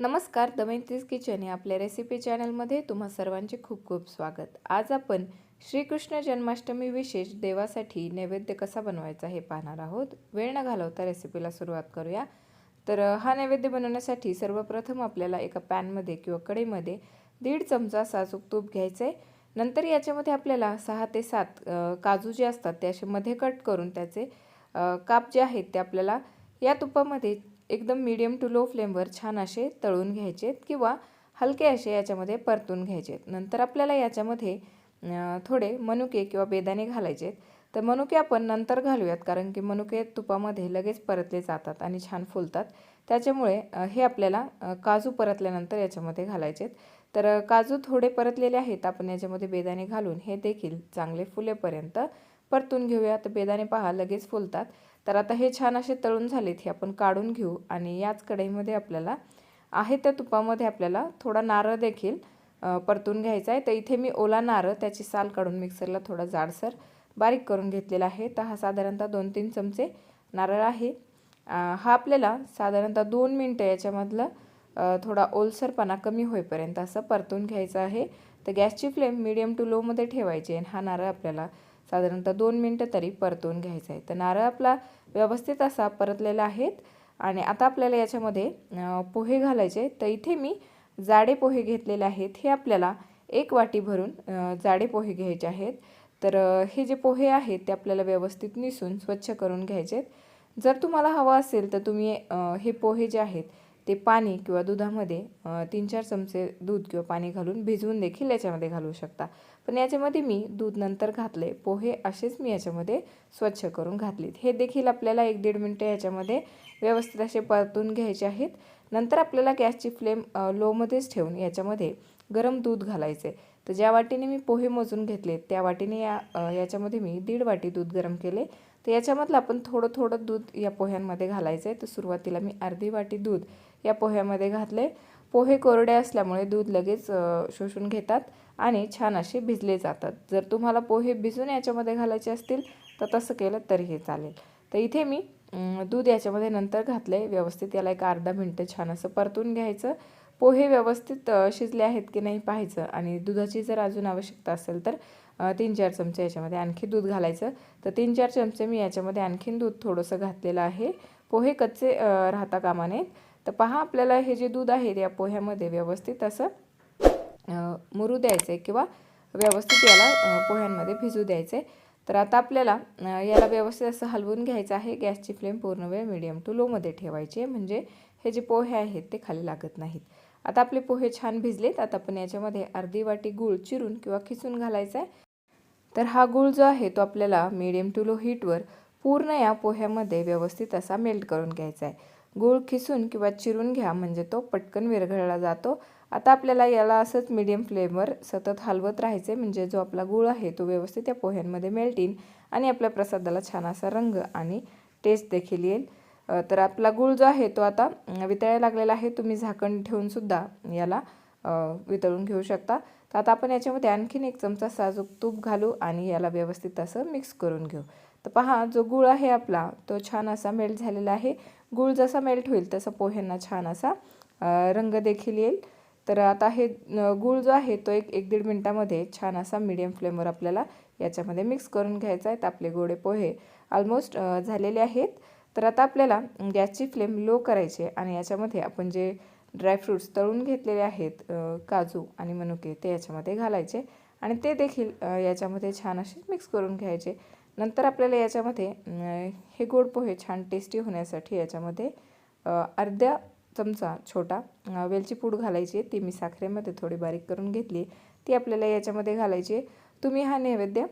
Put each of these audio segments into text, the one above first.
नमस्कार दमयंतीज किचन या आपल्या रेसिपी चॅनलमध्ये तुम्हा सर्वांचे खूप खूप स्वागत. आज आपण श्रीकृष्ण जन्माष्टमी विशेष देवासाठी नैवेद्य कसा बनवायचा हे पाहणार आहोत. वेळ न घालवता रेसिपीला सुरुवात करूया. तर हा नैवेद्य बनवण्यासाठी सर्वप्रथम आपल्याला एका पॅनमध्ये किंवा कढईमध्ये दीड चमचा साजूक तूप घ्यायचं आहे नंतर याच्यामध्ये आपल्याला सहा ते सात काजू जे असतात ते असे मध्ये कट करून त्याचे काप जे आहेत ते आपल्याला या तुपामध्ये एकदम मीडियम टू लो फ्लेमवर छान असे तळून घ्यायचे किंवा हलके असे याच्यामध्ये परतून घ्यायचे नंतर आपल्याला याच्यामध्ये थोडे मनुके किंवा बेदाणे घालायचे तर मनुके आपण नंतर घालूयात कारण की मनुके तुपामध्ये लगेच परतले जातात आणि छान फुलतात. त्याच्यामुळे हे आपल्याला काजू परतल्यानंतर याच्यामध्ये घालायचे तर काजू थोडे परतलेले आहेत आपण याच्यामध्ये बेदाणे घालून हे देखील चांगले फुलेपर्यंत परतून घेऊया. तर बेदाणे पहा लगेच फुलतात. तर आता हे छान असे तळून झालेत हे आपण काढून घेऊ आणि याच कढईमध्ये आपल्याला आहे त्या तुपामध्ये आपल्याला थोडा नारळ देखील परतून घ्यायचा आहे. तर इथे मी ओला नारळ त्याची साल काढून मिक्सरला थोडा जाडसर बारीक करून घेतलेला आहे. तर हा साधारणतः दोन तीन चमचे नारळ आहे. हा आपल्याला साधारणतः दोन मिनटं याच्यामधलं थोडा ओलसरपणा कमी होईपर्यंत असं परतून घ्यायचं आहे. तर गॅसची फ्लेम मिडियम टू लोमध्ये ठेवायची आणि हा नारळ आपल्याला साधारणतः दोन मिनटं तरी परतून घ्यायचं आहे. तर नारळ आपला व्यवस्थित असा परतलेला आहेत. आणि आता आपल्याला याच्यामध्ये पोहे घालायचे तर इथे मी जाडे पोहे घेतलेले आहेत. हे आपल्याला एक वाटी भरून जाडे पोहे घ्यायचे आहेत. तर हे जे पोहे आहेत ते आपल्याला व्यवस्थित निसून स्वच्छ करून घ्यायचे जर तुम्हाला हवं असेल तर तुम्ही हे पोहे जे आहेत ते पाणी किंवा दुधामध्ये तीन चार चमचे दूध किंवा पाणी घालून भिजवून देखील याच्यामध्ये घालू शकता. पण याच्यामध्ये मी दूध नंतर घातले पोहे असेच मी याच्यामध्ये स्वच्छ करून घातलेत. हे देखील आपल्याला एक दीड मिनटं याच्यामध्ये व्यवस्थित असे परतून घ्यायचे आहेत. नंतर आपल्याला गॅसची फ्लेम लोमध्येच ठेवून याच्यामध्ये गरम दूध घालायचे तर ज्या वाटीने मी पोहे मोजून घेतले त्या वाटीने या याच्यामध्ये मी दीड वाटी दूध गरम केले. तर याच्यामधलं आपण थोडं थोडं दूध या पोह्यांमध्ये घालायचं आहे तर सुरुवातीला मी अर्धी वाटी दूध या पोह्यामध्ये घातले पोहे कोरडे असल्यामुळे दूध लगेच शोषून घेतात आणि छान असे भिजले जातात. जर तुम्हाला पोहे भिजून याच्यामध्ये घालायचे असतील तर तसं केलं तरीही चालेल. तर इथे मी दूध याच्यामध्ये नंतर घातले व्यवस्थित याला एक अर्धा मिनटं छान असं परतून घ्यायचं. पोहे व्यवस्थित शिजले आहेत की नाही पाहायचं. आणि दुधाची जर अजून आवश्यकता असेल तर तीन चार चमचे याच्यामध्ये आणखी दूध घालायचं. तर तीन चार चमचे मी याच्यामध्ये आणखीन दूध थोडंसं घातलेलं आहे. पोहे कच्चे राहता कामा नयेत. तर पहा आपल्याला हे जे दूध आहे या पोह्यामध्ये व्यवस्थित असं मुरू द्यायचं आहे किंवा व्यवस्थित याला पोह्यांमध्ये भिजू द्यायचे तर आता आपल्याला याला व्यवस्थित असं हलवून घ्यायचं आहे. गॅसची फ्लेम पूर्ण वेळ मिडियम टू लोमध्ये ठेवायची आहे. म्हणजे हे जे पोहे आहेत ते खाली लागत नाहीत. आता आपले पोहे छान भिजलेत. आता आपण याच्यामध्ये अर्धी वाटी गूळ चिरून किंवा खिसून घालायचा आहे तर हा गूळ जो आहे तो आपल्याला मिडियम टू लो हीटवर पूर्ण या पोह्यामध्ये व्यवस्थित असा मेल्ट करून घ्यायचा आहे गूळ खिसून किंवा चिरून घ्या म्हणजे तो पटकन विरघळला जातो. आता आपल्याला याला असंच मिडियम फ्लेमवर सतत हलवत राहायचे म्हणजे जो आपला गूळ आहे तो व्यवस्थित या पोह्यांमध्ये मेल्ट येईल आणि आपल्या प्रसादाला छान असा रंग आणि टेस्ट देखील येईल. तर आपला गूळ जो आहे तो आता वितळायला लागलेला आहे. तुम्ही झाकण ठेवूनसुद्धा याला वितळून घेऊ शकता. तर आता आपण याच्यामध्ये आणखीन एक चमचा साजूक तूप घालू आणि याला व्यवस्थित असं मिक्स करून घेऊ. तर पहा जो गूळ आहे आपला तो छान असा मेल्ट झालेला आहे. गूळ जसा मेल्ट होईल तसा पोह्यांना छान असा रंग देखील येईल. तर आता हे गुळ गूळ जो आहे तो एक एक दीड मिनटामध्ये छान असा मीडियम फ्लेमवर आपल्याला याच्यामध्ये मिक्स करून घ्यायचा आहे. आपले गोडे पोहे ऑलमोस्ट झालेले आहेत. तर आता आपल्याला गॅसची फ्लेम लो करायची आहे आणि याच्यामध्ये आपण जे ड्रायफ्रूट्स तळून घेतलेले आहेत काजू आणि मनुके ते याच्यामध्ये घालायचे. आणि ते देखील याच्यामध्ये छान असे मिक्स करून घ्यायचे. नंतर आपल्याला याच्यामध्ये हे गोड पोहे छान टेस्टी होण्यासाठी याच्यामध्ये अर्ध्या चमचा छोटा वेलची पूड घालायची. ती मी साखरेमध्ये थोडी बारीक करून घेतली. ती आपल्याला याच्यामध्ये घालायची. आहे तुम्ही हा नैवेद्य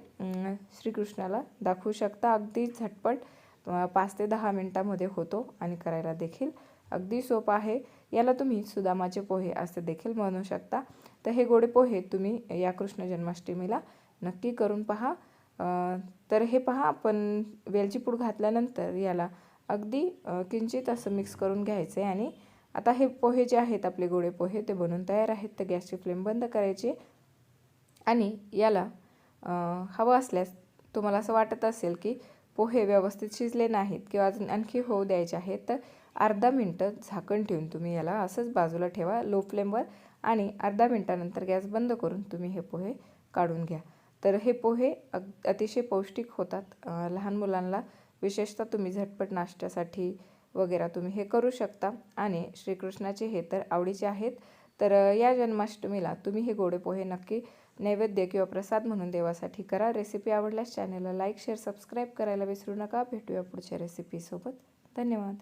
श्रीकृष्णाला दाखवू शकता. अगदी झटपट पाच ते दहा मिनटामध्ये होतो आणि करायला देखील अगदी सोपं आहे. याला तुम्ही सुदामाचे पोहे असे देखील म्हणू शकता. तर हे गोडे पोहे तुम्ही या कृष्ण जन्माष्टमीला नक्की करून पहा. तर हे पहा आपण वेलची पूड घातल्यानंतर याला अगदी किंचित असं मिक्स करून घ्यायचं आहे आणि आता हे पोहे जे आहेत आपले गोडे पोहे ते बनून तयार आहेत. तर गॅसची फ्लेम बंद करायची आणि याला हवं असल्यास तुम्हाला असं वाटत असेल की पोहे व्यवस्थित शिजले नाहीत किंवा अजून आणखी होऊ द्यायचे आहेत तर अर्धा मिनटं झाकण ठेवून तुम्ही याला असंच बाजूला ठेवा लो फ्लेमवर आणि अर्धा मिनटानंतर गॅस बंद करून तुम्ही हे पोहे काढून घ्या. तर हे पोहे अग अतिशय पौष्टिक होतात. लहान मुलांना विशेषतः तुम्ही झटपट नाश्त्यासाठी वगैरे तुम्ही हे करू शकता. आणि श्रीकृष्णाचे हे तर आवडीचे आहेत. तर या जन्माष्टमीला तुम्ही हे गोडे पोहे नक्की नैवेद्य किंवा प्रसाद म्हणून देवासाठी करा. रेसिपी आवडल्यास चॅनलला लाईक शेअर सबस्क्राईब करायला विसरू नका. भेटूया पुढच्या रेसिपीसोबत. धन्यवाद.